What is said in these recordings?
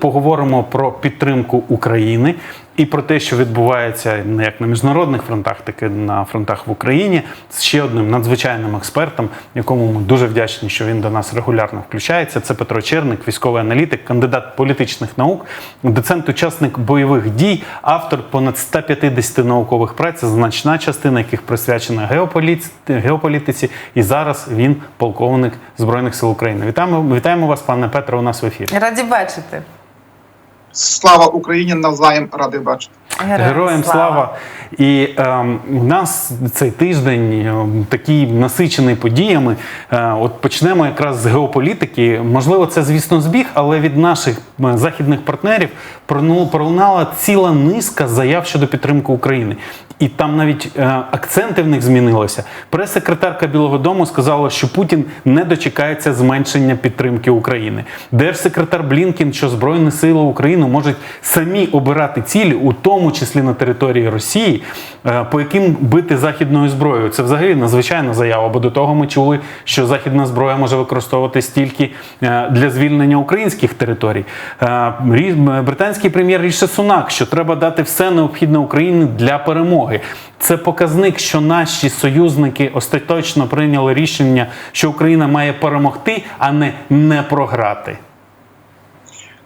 Поговоримо про підтримку України і про те, що відбувається не як на міжнародних фронтах, так і на фронтах в Україні з ще одним надзвичайним експертом, якому ми дуже вдячні, що він до нас регулярно включається. Це Петро Черник, військовий аналітик, кандидат політичних наук, доцент, учасник бойових дій, автор понад 150 наукових праць, значна частина яких присвячена геополіці- геополітиці. І зараз він полковник збройних сил України. Вітаємо, вітаємо вас, пане Петро. У нас в ефірі. Раді бачити. Слава Україні! Навзаєм радий бачити. Героям слава! І ем, у нас цей тиждень ем, такий насичений подіями. Е, от почнемо якраз з геополітики. Можливо, це, звісно, збіг, але від наших е, західних партнерів пролунала ціла низка заяв щодо підтримки України. І там навіть е, акценти в них змінилися. Прес-секретарка Білого Дому сказала, що Путін не дочекається зменшення підтримки України. Держсекретар Блінкін, що Збройні сили України можуть самі обирати цілі, у тому числі на території Росії, е, по яким бити західною зброєю. Це взагалі надзвичайна заява. Бо до того ми чули, що західна зброя може використовуватись тільки е, для звільнення українських територій. Е, Британський прем'єр Ріші Сунак, що треба дати все необхідне Україні для перемоги. Це показник, що наші союзники остаточно прийняли рішення, що Україна має перемогти, а не не програти.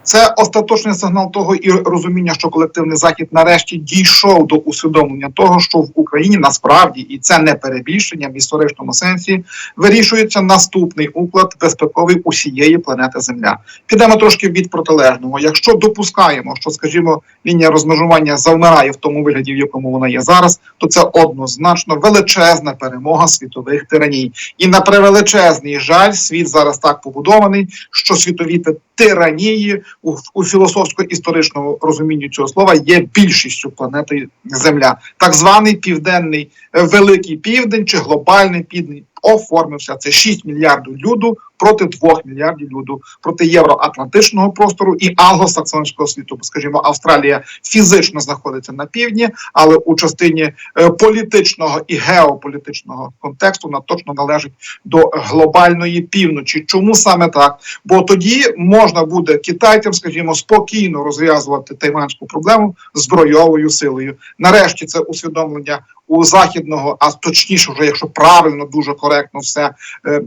Це остаточний сигнал того і розуміння, що колективний захід нарешті дійшов до усвідомлення того, що в Україні насправді і це не перебільшення в історичному сенсі вирішується наступний уклад безпековий усієї планети Земля. Підемо трошки від протилежного. Якщо допускаємо, що, скажімо, лінія розмежування завмирає в тому вигляді, в якому вона є зараз, то це однозначно величезна перемога світових тираній. І на превеличезний жаль, світ зараз так побудований, що світові ти- тиранії у, у філософсько-історичному розумінні цього слова є більшістю планети Земля. Так званий південний е, великий південь чи глобальний південь оформився. Це 6 мільярдів люду проти 2 мільярдів люду, проти євроатлантичного простору і англосаксонського світу. Скажімо, Австралія фізично знаходиться на півдні, але у частині е, політичного і геополітичного контексту вона точно належить до глобальної півночі. Чому саме так? Бо тоді можна буде китайцям, скажімо, спокійно розв'язувати тайванську проблему збройовою силою. Нарешті це усвідомлення у західного, а точніше, вже якщо правильно, дуже коректно все е,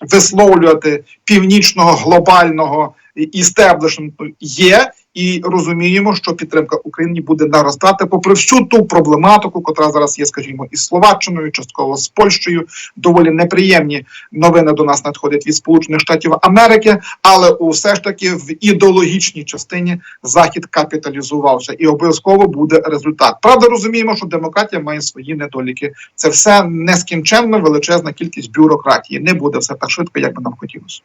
висловлювати північного глобального істеблішменту є. І розуміємо, що підтримка Україні буде наростати, попри всю ту проблематику, котра зараз є, скажімо, із Словаччиною, частково з Польщею. Доволі неприємні новини до нас надходять від Сполучених Штатів Америки, але усе ж таки в ідеологічній частині Захід капіталізувався, і обов'язково буде результат. Правда, розуміємо, що демократія має свої недоліки. Це все нескінченно величезна кількість бюрократії. Не буде все так швидко, як би нам хотілося.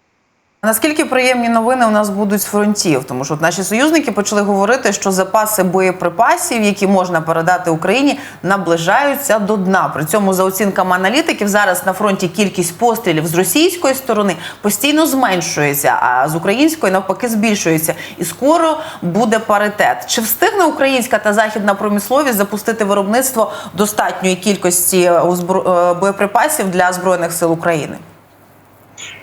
Наскільки приємні новини у нас будуть з фронтів? Тому що от наші союзники почали говорити, що запаси боєприпасів, які можна передати Україні, наближаються до дна. При цьому, за оцінками аналітиків, зараз на фронті кількість пострілів з російської сторони постійно зменшується, а з української навпаки збільшується. І скоро буде паритет. Чи встигне українська та західна промисловість запустити виробництво достатньої кількості е, е, боєприпасів для збройних сил України?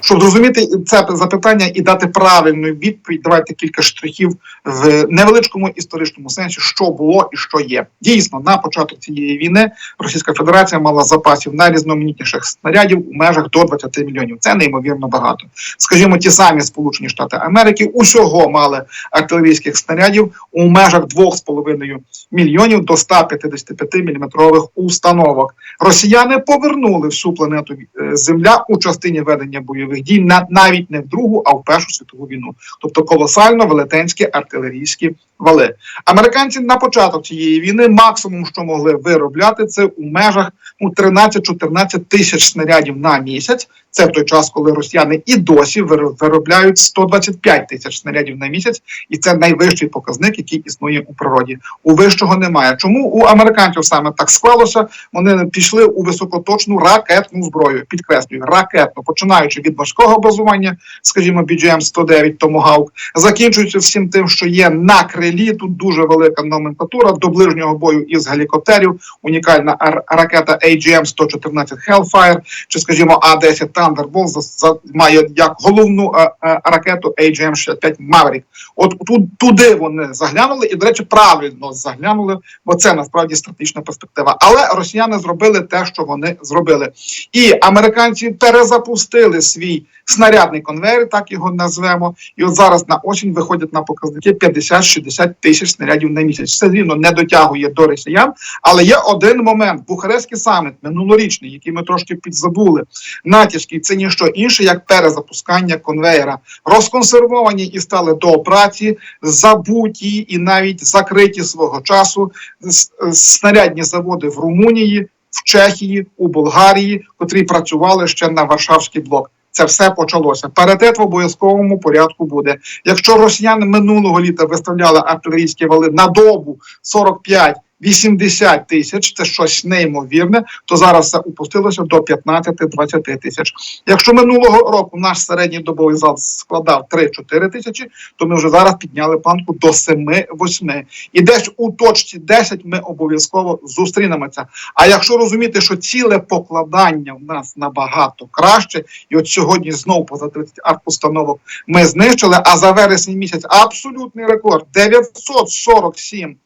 Щоб зрозуміти це запитання і дати правильну відповідь, давайте кілька штрихів в невеличкому історичному сенсі, що було і що є. Дійсно, на початок цієї війни Російська Федерація мала запасів найрізноманітніших снарядів у межах до 20 мільйонів. Це неймовірно багато. Скажімо, ті самі Сполучені Штати Америки усього мали артилерійських снарядів у межах 2,5 мільйонів до 155 міліметрових установок. Росіяни повернули всю планету е, Земля у частині ведення бойових дій на навіть не в другу, а в першу світову війну. Тобто колосально велетенські артилерійські вали. Американці на початок цієї війни максимум, що могли виробляти, це у межах ну, 13-14 тисяч снарядів на місяць. Це в той час, коли росіяни і досі виро- виробляють 125 тисяч снарядів на місяць, і це найвищий показник, який існує у природі. У вищого немає. Чому у американців саме так склалося? Вони пішли у високоточну ракетну зброю. Підкреслюю, ракетну, починаючи від важкого базування, скажімо, BGM-109 Tomahawk, закінчується всім тим, що є на крилі. Тут дуже велика номенклатура до ближнього бою із гелікоптерів, унікальна ракета AGM-114 Hellfire, чи, скажімо, А-10 Thunderbolt за, за, має як головну е, е, ракету AGM-65 Maverick. От тут туди вони заглянули, і, до речі, правильно заглянули, бо це насправді стратегічна перспектива. Але росіяни зробили те, що вони зробили. І американці перезапустили свій снарядний конвейер, так його назвемо. І от зараз на осінь виходять на показники 50-60 тисяч снарядів на місяць. Це рівно не дотягує до росіян. Але є один момент: Бухарестський саміт минулорічний, який ми трошки підзабули. Натяжкий це ніщо інше, як перезапускання конвейера. Розконсервовані і стали до праці, забуті і навіть закриті свого часу снарядні заводи в Румунії, в Чехії, у Болгарії, котрі працювали ще на Варшавський блок. Це все почалося. Паритет в обов'язковому порядку буде. Якщо росіяни минулого літа виставляли артилерійські вали на добу 45 80 тисяч, це щось неймовірне, то зараз це опустилося до 15-20 тисяч. Якщо минулого року наш середній добовий зал складав 3-4 тисячі, то ми вже зараз підняли планку до 7-8. І десь у точці 10 ми обов'язково зустрінемося. А якщо розуміти, що ціле покладання в нас набагато краще, і от сьогодні знову поза 30 арт-установок ми знищили, а за вересень місяць абсолютний рекорд 947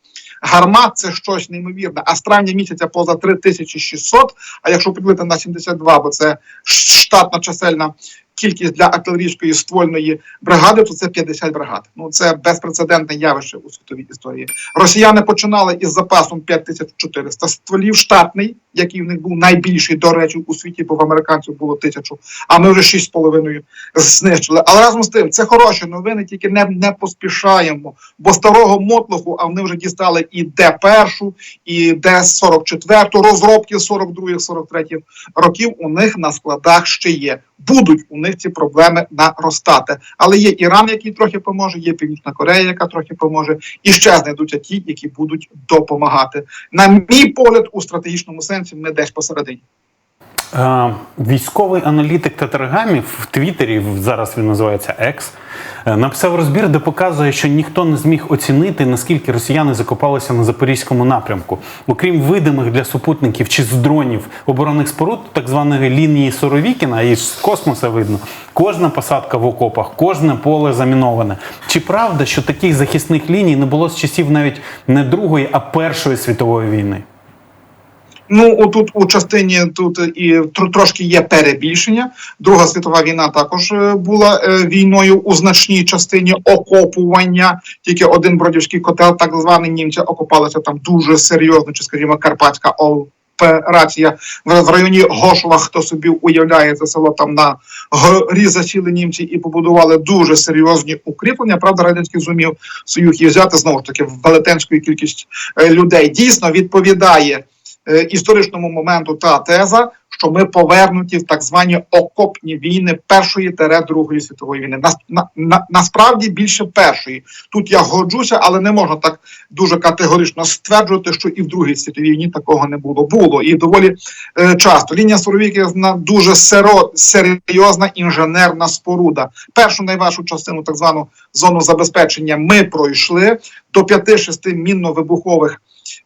гармат це щось неймовірне. А з травня місяця поза 3600, а якщо поділити на 72, бо це штатна чисельна кількість для артилерійської ствольної бригади, то це 50 бригад. Ну це безпрецедентне явище у світовій історії. Росіяни починали із запасом 5400 стволів, штатний, який в них був найбільший, до речі, у світі, бо в американців було тисячу, а ми вже 6,5 знищили. Але разом з тим, це хороші новини, тільки не, не поспішаємо, бо старого мотлоху, а вони вже дістали і Д-1, і Д-44, розробки 42-43 років у них на складах ще є. Будуть у них ці проблеми наростати. Але є Іран, який трохи поможе, є Північна Корея, яка трохи поможе, і ще знайдуться ті, які будуть допомагати. На мій погляд, у стратегічному сенсі ми десь посередині. Е, Військовий аналітик Татаргамів в Твіттері, зараз він називається Екс, написав розбір, де показує, що ніхто не зміг оцінити, наскільки росіяни закопалися на запорізькому напрямку. Окрім видимих для супутників чи з дронів оборонних споруд, так званої лінії Соровікіна, і з космоса видно, кожна посадка в окопах, кожне поле заміноване. Чи правда, що таких захисних ліній не було з часів навіть не Другої, а Першої світової війни? Ну, отут у частині тут і трошки є перебільшення. Друга світова війна також е, була е, війною у значній частині окопування. Тільки один бродівський котел, так званий німці, окопалися там дуже серйозно, чи скажімо, карпатська операція в, районі Гошова. Хто собі уявляє це село там на горі засіли німці і побудували дуже серйозні укріплення. Правда, радянський зумів союз їх взяти знову ж таки велетенською кількість е, людей. Дійсно відповідає історичному моменту та теза, що ми повернуті в так звані окопні війни першої тере другої світової війни. На, на, на, насправді більше першої. Тут я годжуся, але не можна так дуже категорично стверджувати, що і в другій світовій війні такого не було. Було і доволі е, часто. Лінія Суровікіна дуже серо, серйозна інженерна споруда. Першу найважчу частину, так звану зону забезпечення, ми пройшли до 5-6 мінно-вибухових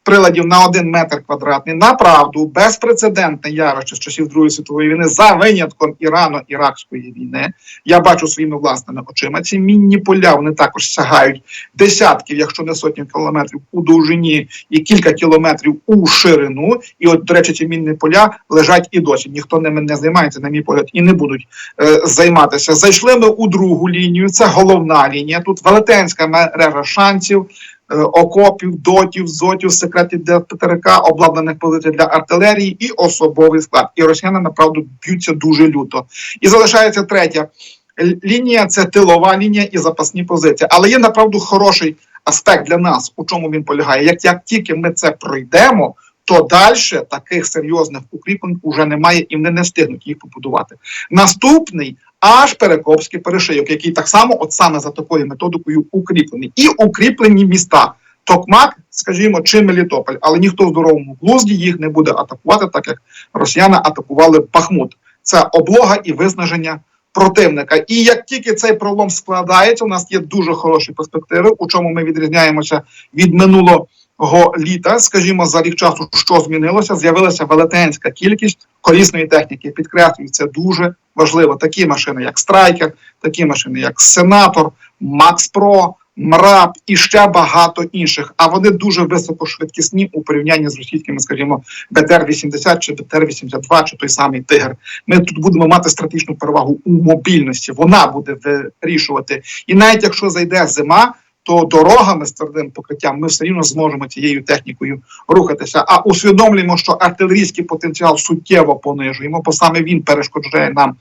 приладів на один метр квадратний. Направду безпрецедентне явище з часів Другої світової війни за винятком Ірано-Іракської війни. Я бачу своїми власними очима. Ці мінні поля вони також сягають десятків, якщо не сотні кілометрів у довжині і кілька кілометрів у ширину. І от, до речі, ці мінні поля лежать і досі. Ніхто ними не займається, на мій погляд, і не будуть е, займатися. Зайшли ми у другу лінію. Це головна лінія. Тут велетенська мережа шансів окопів, дотів, зотів, секретів для ПТРК, обладнаних позицій для артилерії і особовий склад. І росіяни направду б'ються дуже люто. І залишається третя лінія це тилова лінія і запасні позиції. Але є направду хороший аспект для нас, у чому він полягає. Як, як тільки ми це пройдемо. То далі таких серйозних укріплень уже немає, і вони не встигнуть їх побудувати. Наступний аж Перекопський перешийок, який так само, от саме за такою методикою, укріплений, і укріплені міста. Токмак, скажімо, чи Мелітополь, але ніхто в здоровому глузді їх не буде атакувати, так як росіяни атакували Бахмут. Це облога і виснаження противника. І як тільки цей пролом складається, у нас є дуже хороші перспективи, у чому ми відрізняємося від минулого літа. Скажімо, за рік часу, що змінилося, з'явилася велетенська кількість корисної техніки. Підкреслюю, це дуже важливо. Такі машини, як Страйкер, такі машини, як Сенатор, Макс Про. МРАП і ще багато інших, а вони дуже високошвидкісні у порівнянні з російськими, скажімо, БТР-80 чи БТР-82, чи той самий Тигр. Ми тут будемо мати стратегічну перевагу у мобільності. Вона буде вирішувати. І навіть якщо зайде зима, то дорогами з твердим покриттям ми все рівно зможемо цією технікою рухатися. А усвідомлюємо, що артилерійський потенціал суттєво понижуємо, бо саме він перешкоджає нам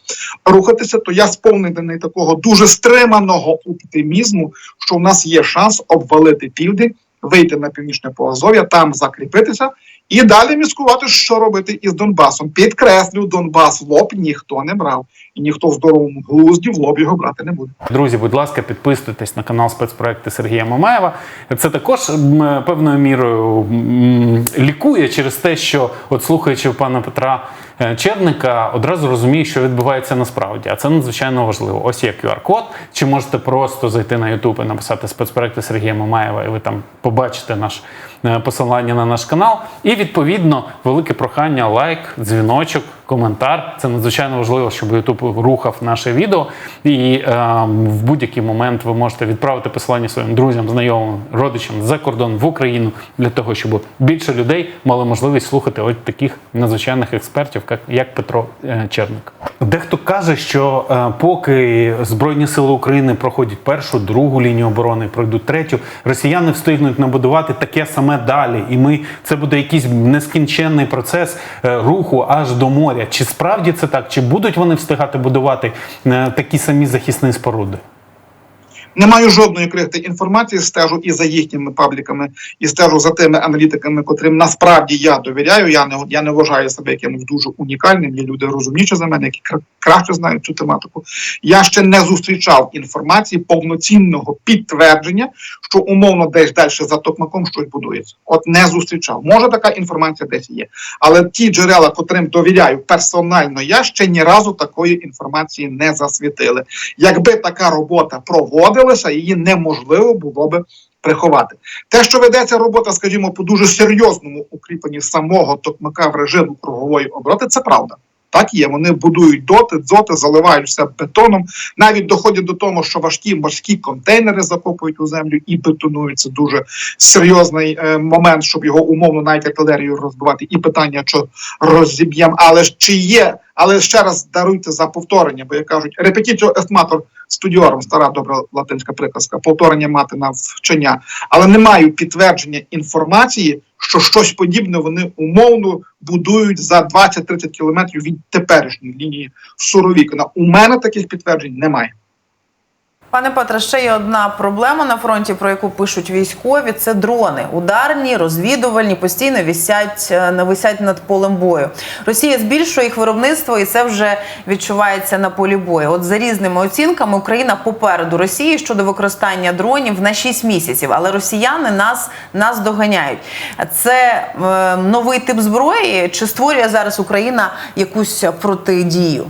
рухатися. То я сповнений такого дуже стриманого оптимізму, що в нас є шанс обвалити південь, вийти на північне Поазов'я, там закріпитися. І далі міскувати, що робити із Донбасом. Підкреслю, Донбас в лоб ніхто не брав, і ніхто в здоровому глузді в лоб його брати не буде. Друзі, будь ласка, підписуйтесь на канал спецпроекти Сергія Мамаєва. Це також певною мірою лікує через те, що, от слухаючи пана Петра Черника, одразу розуміє, що відбувається насправді. А це надзвичайно важливо. Ось є QR-код. Чи можете просто зайти на YouTube і написати спецпроекти Сергія Мамаєва, і ви там побачите наш е, посилання на наш канал. І відповідно велике прохання, лайк, дзвіночок, коментар. Це надзвичайно важливо, щоб YouTube рухав наше відео. І е, в будь-який момент ви можете відправити посилання своїм друзям, знайомим, родичам за кордон в Україну для того, щоб більше людей мали можливість слухати ось таких надзвичайних експертів, як, як Петро е, Черник. Дехто каже, що е, поки Збройні сили України проходять першу, другу лінію оборони, пройдуть третю, росіяни встигнуть набудувати таке саме далі, і ми це буде якийсь нескінченний процес е, руху аж до моря. Чи справді це так? Чи будуть вони встигати будувати е, такі самі захисні споруди? Не маю жодної крихти інформації, стежу і за їхніми пабліками, і стежу за тими аналітиками, котрим насправді я довіряю. Я не я не вважаю себе якимось дуже унікальним. Є люди розумніші за мене, які краще знають цю тематику. Я ще не зустрічав інформації повноцінного підтвердження, що умовно десь далі за токмаком щось будується. От не зустрічав. Може така інформація десь є. Але ті джерела, котрим довіряю персонально, я ще ні разу такої інформації не засвітили. Якби така робота проводилася, її неможливо було би приховати. Те, що ведеться робота, скажімо, по дуже серйозному укріпленні самого токмака в режиму кругової обороти, це правда. Так є, вони будують доти, дзоти, заливають все бетоном, навіть доходять до того, що важкі морські контейнери закопують у землю і бетонують. Це дуже серйозний е, момент, щоб його умовно навіть артилерію розбивати. І питання, що розіб'ємо, але ж чи є, але ще раз даруйте за повторення, бо як кажуть, репетітіо естматор студіором, стара добра латинська приказка, повторення мати на вчення, але не маю підтвердження інформації, що щось подібне вони умовно будують за 20-30 кілометрів від теперішньої лінії Суровікина. У мене таких підтверджень немає. Пане Петре, ще є одна проблема на фронті, про яку пишуть військові. Це дрони. Ударні, розвідувальні, постійно висять, е, нависять над полем бою. Росія збільшує їх виробництво, і це вже відчувається на полі бою. От за різними оцінками Україна попереду Росії щодо використання дронів на 6 місяців, але росіяни нас, нас доганяють. Це е, новий тип зброї, чи створює зараз Україна якусь протидію?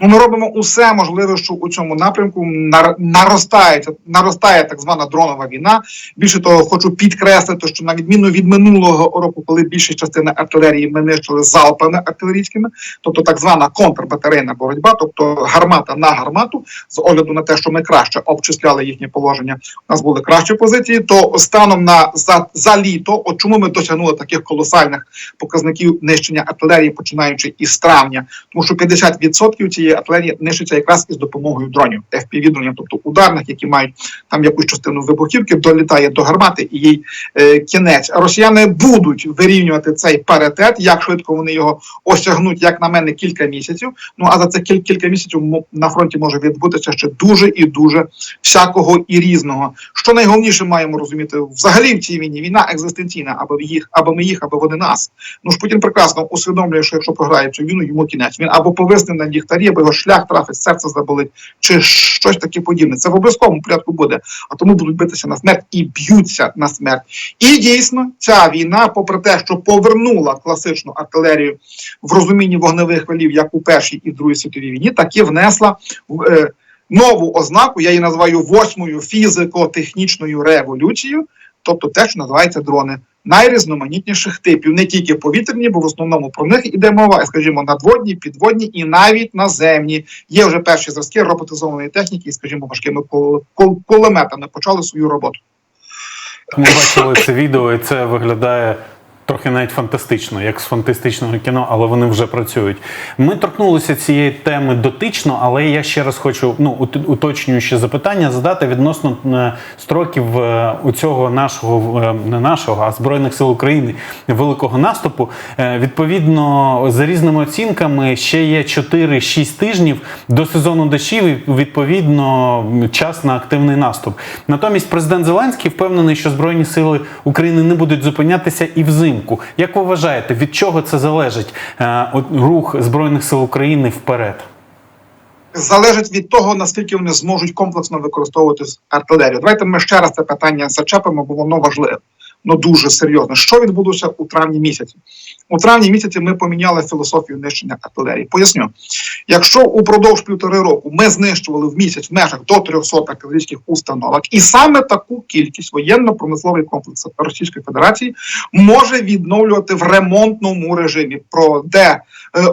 Ну, ми робимо усе можливе, що у цьому напрямку нар- наростає, наростає так звана дронова війна. Більше того, хочу підкреслити, що на відміну від минулого року, коли більша частина артилерії ми нищили залпами артилерійськими, тобто так звана контрбатарейна боротьба, тобто гармата на гармату, з огляду на те, що ми краще обчисляли їхнє положення, у нас були кращі позиції. То станом на за, за літо, от чому ми досягнули таких колосальних показників нищення артилерії, починаючи із травня, тому що 50% цієї артилерії нищиться якраз із допомогою дронів, fpv дронів, тобто ударних, які мають там якусь частину вибухівки, долітає до гармати і їй е, кінець. Росіяни будуть вирівнювати цей паритет, як швидко вони його осягнуть, як на мене, кілька місяців. Ну а за це кіль- кілька місяців на фронті може відбутися ще дуже і дуже всякого і різного. Що найголовніше маємо розуміти взагалі в цій війні війна екзистенційна, або їх, або ми їх, або вони нас. Ну ж Путін прекрасно усвідомлює, що якщо програє цю війну, йому кінець. Він або повисне на ліхтарі, бо його шлях трафить, серце заболить, чи щось таке подібне. Це в обов'язковому порядку буде. А тому будуть битися на смерть і б'ються на смерть. І дійсно, ця війна, попри те, що повернула класичну артилерію в розумінні вогневих валів, як у першій і другій світовій війні, так і внесла в. Е, Нову ознаку, я її називаю восьмою фізико-технічною революцією, тобто те, що називається дрони найрізноманітніших типів, не тільки повітряні, бо в основному про них іде мова, скажімо, надводні, підводні і навіть наземні. Є вже перші зразки роботизованої техніки, і, скажімо, важкими кул- кул- кулеметами почали свою роботу. Ми бачили це відео, і це виглядає трохи навіть фантастично, як з фантастичного кіно, але вони вже працюють. Ми торкнулися цієї теми дотично, але я ще раз хочу ну, уточнююче запитання задати відносно е, строків е, у цього нашого е, не нашого, а збройних сил України великого наступу. Відповідно, за різними оцінками, ще є 4-6 тижнів до сезону дощів. і Відповідно, час на активний наступ. Натомість, президент Зеленський впевнений, що збройні сили України не будуть зупинятися і взимку. Як ви вважаєте, від чого це залежить е, рух збройних сил України вперед? залежить від того, наскільки вони зможуть комплексно використовувати артилерію. Давайте ми ще раз це питання зачепимо, бо воно важливе. Ну дуже серйозно. Що відбулося у травні місяці? У травні місяці ми поміняли філософію нищення артилерії. Поясню, якщо упродовж півтори року ми знищували в місяць в межах до 300 артилерійських установок, і саме таку кількість воєнно-промисловий комплекс Російської Федерації може відновлювати в ремонтному режимі. Про Д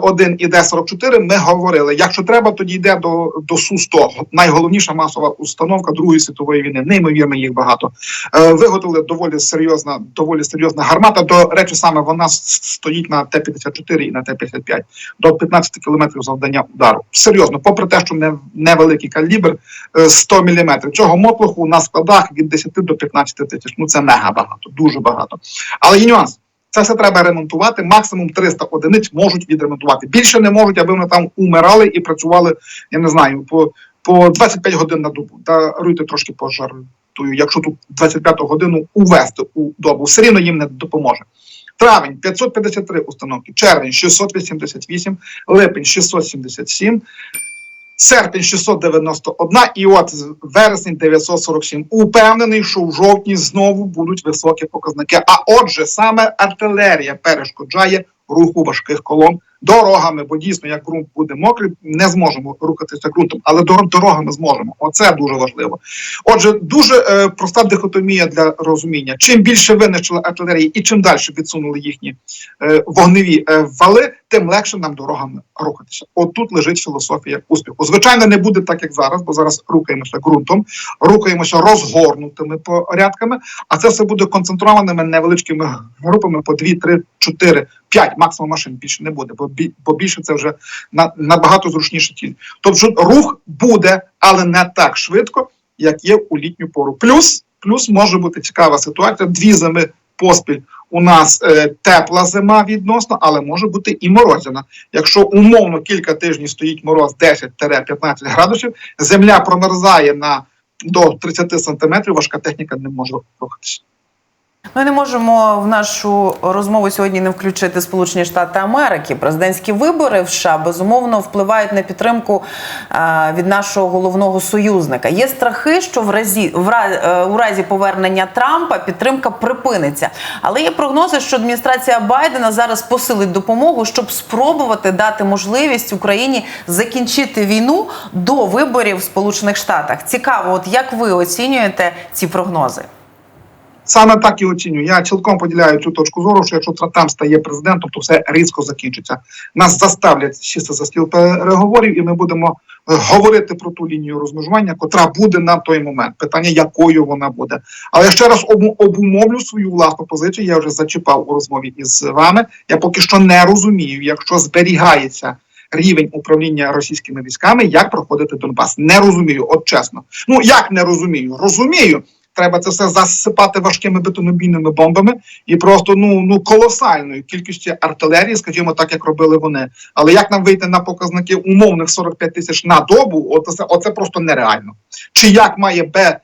1 і Д 44 ми говорили. Якщо треба, тоді йде до, до су 100 найголовніша масова установка Другої світової війни. Неймовірно, їх багато. Е, Виготовили доволі серйозна, доволі серйозна гармата. До речі, саме вона стоїть на Т-54 і на Т-55 до 15 кілометрів завдання удару. Серйозно, попри те, що не невеликий калібр е, 100 мм. Цього мотлоху на складах від 10 до 15 тисяч. Ну це мега багато, дуже багато. Але є нюанс. Це все треба ремонтувати. Максимум 300 одиниць можуть відремонтувати. Більше не можуть, аби вони там умирали і працювали, я не знаю, по, по 25 годин на добу. Даруйте трошки пожартую, якщо тут 25-ту годину увести у добу, все рівно їм не допоможе. Травень 553 установки, червень 688, липень 677, серпень 691 і от вересень 947. Упевнений, що в жовтні знову будуть високі показники. А отже, саме артилерія перешкоджає руху важких колон дорогами, бо дійсно, як ґрунт буде мокрий, не зможемо рухатися ґрунтом, але дорогами зможемо. Оце дуже важливо. Отже, дуже е, проста дихотомія для розуміння. Чим більше винищили артилерії і чим далі відсунули їхні е, вогневі е, вали, тим легше нам дорогами рухатися. От тут лежить філософія успіху. Звичайно, не буде так, як зараз, бо зараз рухаємося ґрунтом, рухаємося розгорнутими порядками, а це все буде концентрованими невеличкими групами по 2, 3, 4, 5 максимум машин більше не буде, бо, бі- бо більше це вже набагато зручніше ціль. Тобто рух буде, але не так швидко, як є у літню пору. Плюс, плюс може бути цікава ситуація. Дві зими поспіль у нас е, тепла зима відносно, але може бути і морозяна. Якщо умовно кілька тижнів стоїть мороз 10-15 градусів, земля промерзає на до 30 сантиметрів, важка техніка не може рухатися. Ми не можемо в нашу розмову сьогодні не включити Сполучені Штати Америки. Президентські вибори в США безумовно впливають на підтримку е, від нашого головного союзника. Є страхи, що в разі в е, у разі повернення Трампа підтримка припиниться. Але є прогнози, що адміністрація Байдена зараз посилить допомогу, щоб спробувати дати можливість Україні закінчити війну до виборів в Сполучених Штатах. Цікаво, от як ви оцінюєте ці прогнози? Саме так і оцінюю. Я цілком поділяю цю точку зору, що якщо Трамп стає президентом, то все різко закінчиться. Нас заставлять сісти за стіл переговорів, і ми будемо е, говорити про ту лінію розмежування, котра буде на той момент. Питання, якою вона буде. Але ще раз обумовлю свою власну позицію. Я вже зачіпав у розмові із вами. Я поки що не розумію, якщо зберігається. Рівень управління російськими військами, як проходити Донбас, не розумію, от чесно. Ну як не розумію? Розумію, треба це все засипати важкими бетонобійними бомбами і просто ну ну колосальною кількістю артилерії, скажімо так, як робили вони. Але як нам вийти на показники умовних 45 тисяч на добу? Оце оце просто нереально. Чи як має Б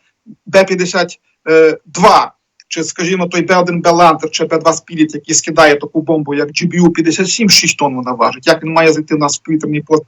Б-52, чи скажімо, той Б-1 Белантер чи Б-2 Спіріт, який скидає таку бомбу, як GBU-57, 6 тонн вона важить. Як він має зайти в нас в повітряний пост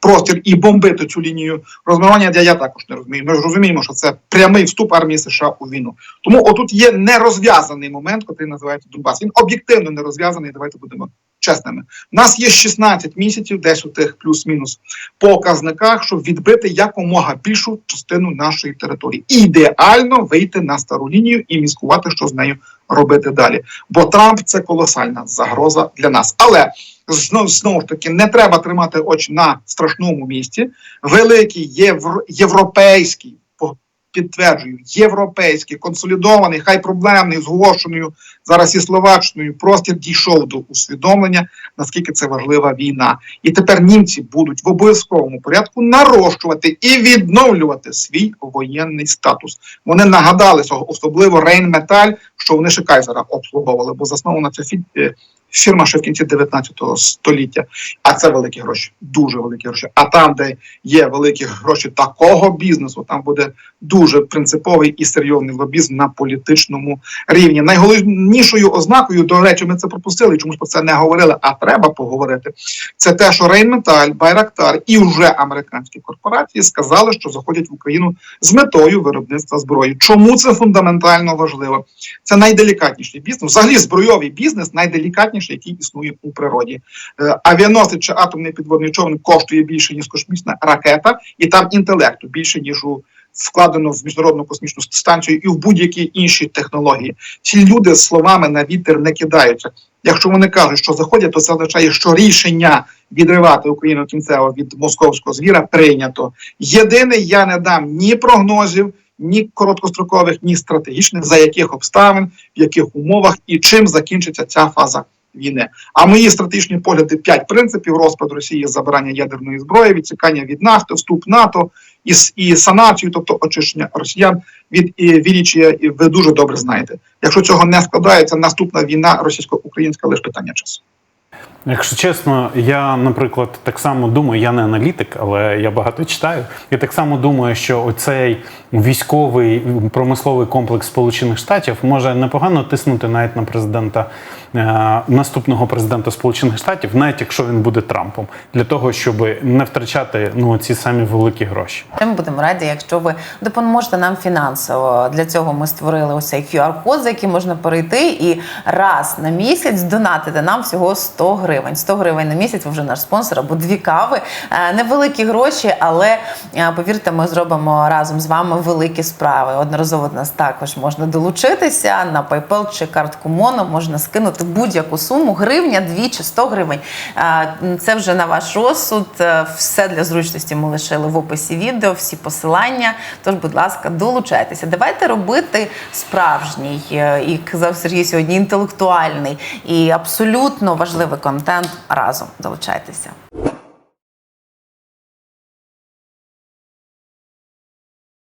простір і бомбити цю лінію розмежування, я, я також не розумію. Ми ж розуміємо, що це прямий вступ армії США у війну. Тому отут є нерозв'язаний момент, який називається Донбас. Він об'єктивно не розв'язаний. Давайте будемо чесними. У нас є 16 місяців, десь у тих плюс-мінус показниках, щоб відбити якомога більшу частину нашої території. Ідеально вийти на стару лінію і міскувати, що з нею робити далі. Бо Трамп це колосальна загроза для нас. Але знову знову ж таки не треба тримати очі на страшному місці. Великий євро, європейський підтверджую, європейський консолідований, хай проблемний з зараз і Словаччиною, простір дійшов до усвідомлення, наскільки це важлива війна. І тепер німці будуть в обов'язковому порядку нарощувати і відновлювати свій воєнний статус. Вони нагадали особливо Рейнметаль, що вони ще Кайзера обслуговували, бо заснована ця фі- фірма ще в кінці 19 століття. А це великі гроші, дуже великі гроші. А там, де є великі гроші такого бізнесу, там буде дуже принциповий і серйозний лобізм на політичному рівні. Найголовнішою ознакою, до речі, ми це пропустили, чомусь про це не говорили, а треба поговорити. Це те, що Рейнметаль, Байрактар і вже американські корпорації сказали, що заходять в Україну з метою виробництва зброї. Чому це фундаментально важливо? Це найделікатніший бізнес. Взагалі, збройовий бізнес найделікатніший, який існує у природі. Е, Авіаносець чи атомний підводний човен коштує більше ніж космічна ракета, і там інтелекту більше ніж у вкладено в міжнародну космічну станцію і в будь-які інші технології. Ці люди словами на вітер не кидаються. Якщо вони кажуть, що заходять, то це означає, що рішення відривати Україну кінцево від московського звіра прийнято. Єдине, я не дам ні прогнозів, ні короткострокових, ні стратегічних, за яких обставин, в яких умовах і чим закінчиться ця фаза війни. А мої стратегічні погляди п'ять принципів розпад Росії, забирання ядерної зброї, відсікання від нафти, вступ НАТО і, і санацію, тобто очищення росіян від і, Вілічія, і ви дуже добре знаєте. Якщо цього не складається, наступна війна російсько-українська лише питання часу. Якщо чесно, я, наприклад, так само думаю, я не аналітик, але я багато читаю. І так само думаю, що оцей військовий промисловий комплекс Сполучених Штатів може непогано тиснути навіть на президента е, наступного президента Сполучених Штатів, навіть якщо він буде Трампом, для того, щоб не втрачати ну ці самі великі гроші. Ми будемо раді, якщо ви допоможете нам фінансово. Для цього ми створили ось цей QR-код, за який можна перейти і раз на місяць донатити нам всього 100 гривень. 100 гривень на місяць ви вже наш спонсор або дві кави. Е, Невеликі гроші, але е, повірте, ми зробимо разом з вами великі справи. Одноразово до нас також можна долучитися на PayPal чи картку Моно. Можна скинути будь-яку суму, гривня, дві чи 100 гривень. Е, Це вже на ваш розсуд. Все для зручності ми лишили в описі відео, всі посилання. Тож, будь ласка, долучайтеся. Давайте робити справжній, і казав Сергій сьогодні, інтелектуальний і абсолютно важливий контент разом. Долучайтеся.